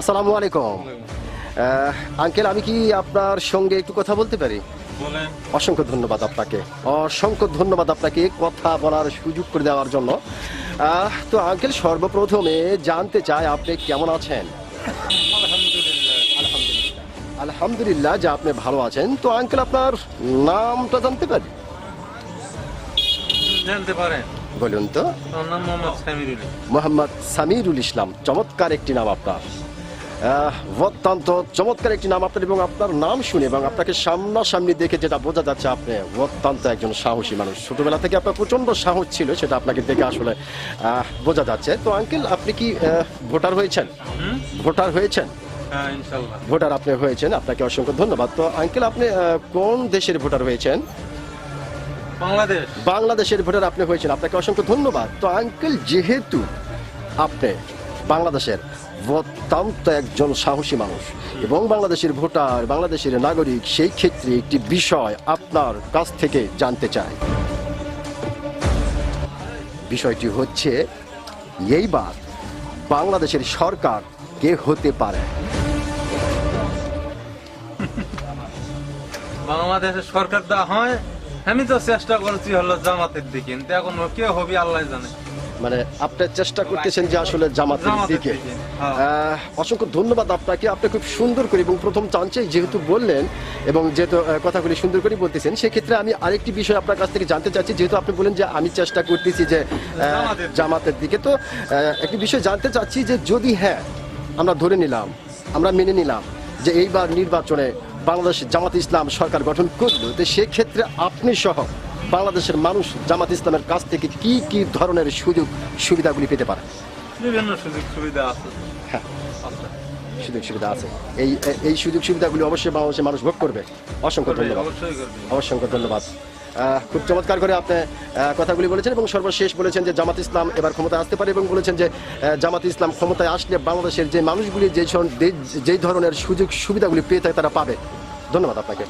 আসসালামু আলাইকুম। আঙ্কেল আমি কি আপনার সঙ্গে একটু কথা বলতে পারি? অসংখ্য ধন্যবাদ আপনাকে। অসংখ্য ধন্যবাদ আপনাকে কথা বলার সুযোগ করে দেওয়ার জন্য। তো আঙ্কেল সর্বপ্রথমে জানতে চাই আপনি কেমন আছেন? আলহামদুলিল্লাহ। যে আপনি ভালো আছেন। তো আঙ্কেল আপনার নামটা জানতে পারি? জানতে পারেন। বলুন তো। মোহাম্মদ সামিরুল ইসলাম। চমৎকার একটি নাম আপনার। অত্যন্ত চমৎকার একটি নাম আপনার এবং আপনার নাম শুনে এবং আপনাকে সামনাসামনি দেখে যেটা বোঝা যাচ্ছে আপনি অত্যন্ত একজন সাহসী মানুষ। ছোটবেলা থেকে আপনার প্রচণ্ড সাহস ছিল সেটা আপনাকে দেখে আসলে বোঝা যাচ্ছে। তো আঙ্কেল আপনি কি ভোটার হয়েছেন? ভোটার হয়েছেন? হ্যাঁ ভোটার আপনি হয়েছেন আপনাকে অসংখ্য ধন্যবাদ। তো আঙ্কেল আপনি কোন দেশের ভোটার হয়েছেন? বাংলাদেশ। বাংলাদেশের ভোটার আপনি হয়েছেন আপনাকে অসংখ্য ধন্যবাদ। তো আঙ্কেল যেহেতু আপনি বাংলাদেশের অত্যন্ত একজন সাহসী মানুষ এবং বাংলাদেশের ভোটার, বাংলাদেশের নাগরিক সেই ক্ষেত্রে একটি বিষয় আপনার কাছ থেকে জানতে চাই। বিষয়টি হচ্ছে, এইবার বাংলাদেশের সরকার কে হতে পারে? বাংলাদেশের সরকার দেওয়া হয়, আমি তো চেষ্টা করছি হলো জামাতের দিকে। কিন্তু এখন কে হবি, আল্লাহ জানে। মানে আপনি চেষ্টা করতেছেন যে আসলে জামাতের দিকে হ্যাঁ। অসংখ্য ধন্যবাদ আপনাকে আপনি খুব সুন্দর করে এবং প্রথম চান্সে যেহেতু বললেন এবং যেহেতু কথাগুলি সুন্দর করে বলতেছেন সেক্ষেত্রে আমি আরেকটি বিষয় আপনার কাছ থেকে জানতে চাচ্ছি যেহেতু আপনি বলেন যে আমি চেষ্টা করতেছি যে জামাতের দিকে। তো একটি বিষয় জানতে চাচ্ছি যে যদি হ্যাঁ আমরা ধরে নিলাম আমরা মেনে নিলাম যে এইবার নির্বাচনে বাংলাদেশ জামাত ইসলাম সরকার গঠন করল তো সেক্ষেত্রে আপনি সহ বাংলাদেশের মানুষ জামাত ইসলামের কাছ থেকে কি কি ধরনের সুযোগ সুবিধাগুলি পেতে পারে? বিভিন্ন সুযোগ সুবিধা আছে। হ্যাঁ। সুযোগ সুবিধা আছে। এই এই সুযোগ সুবিধাগুলি অবশ্যই বাংলাদেশের মানুষ ভোগ করবে। অসংখ্য ধন্যবাদ। অসংখ্য ধন্যবাদ। খুব চমৎকার করে আপনি কথাগুলি বলেছেন এবং সর্বশেষ বলেছেন যে জামাত ইসলাম এবার ক্ষমতায় আসতে পারে এবং বলেছেন যে জামাত ইসলাম ক্ষমতায় আসলে বাংলাদেশের যে মানুষগুলি যে যেই ধরনের সুযোগ সুবিধাগুলি পেয়ে থাকে তারা পাবে। ধন্যবাদ আপনাকে।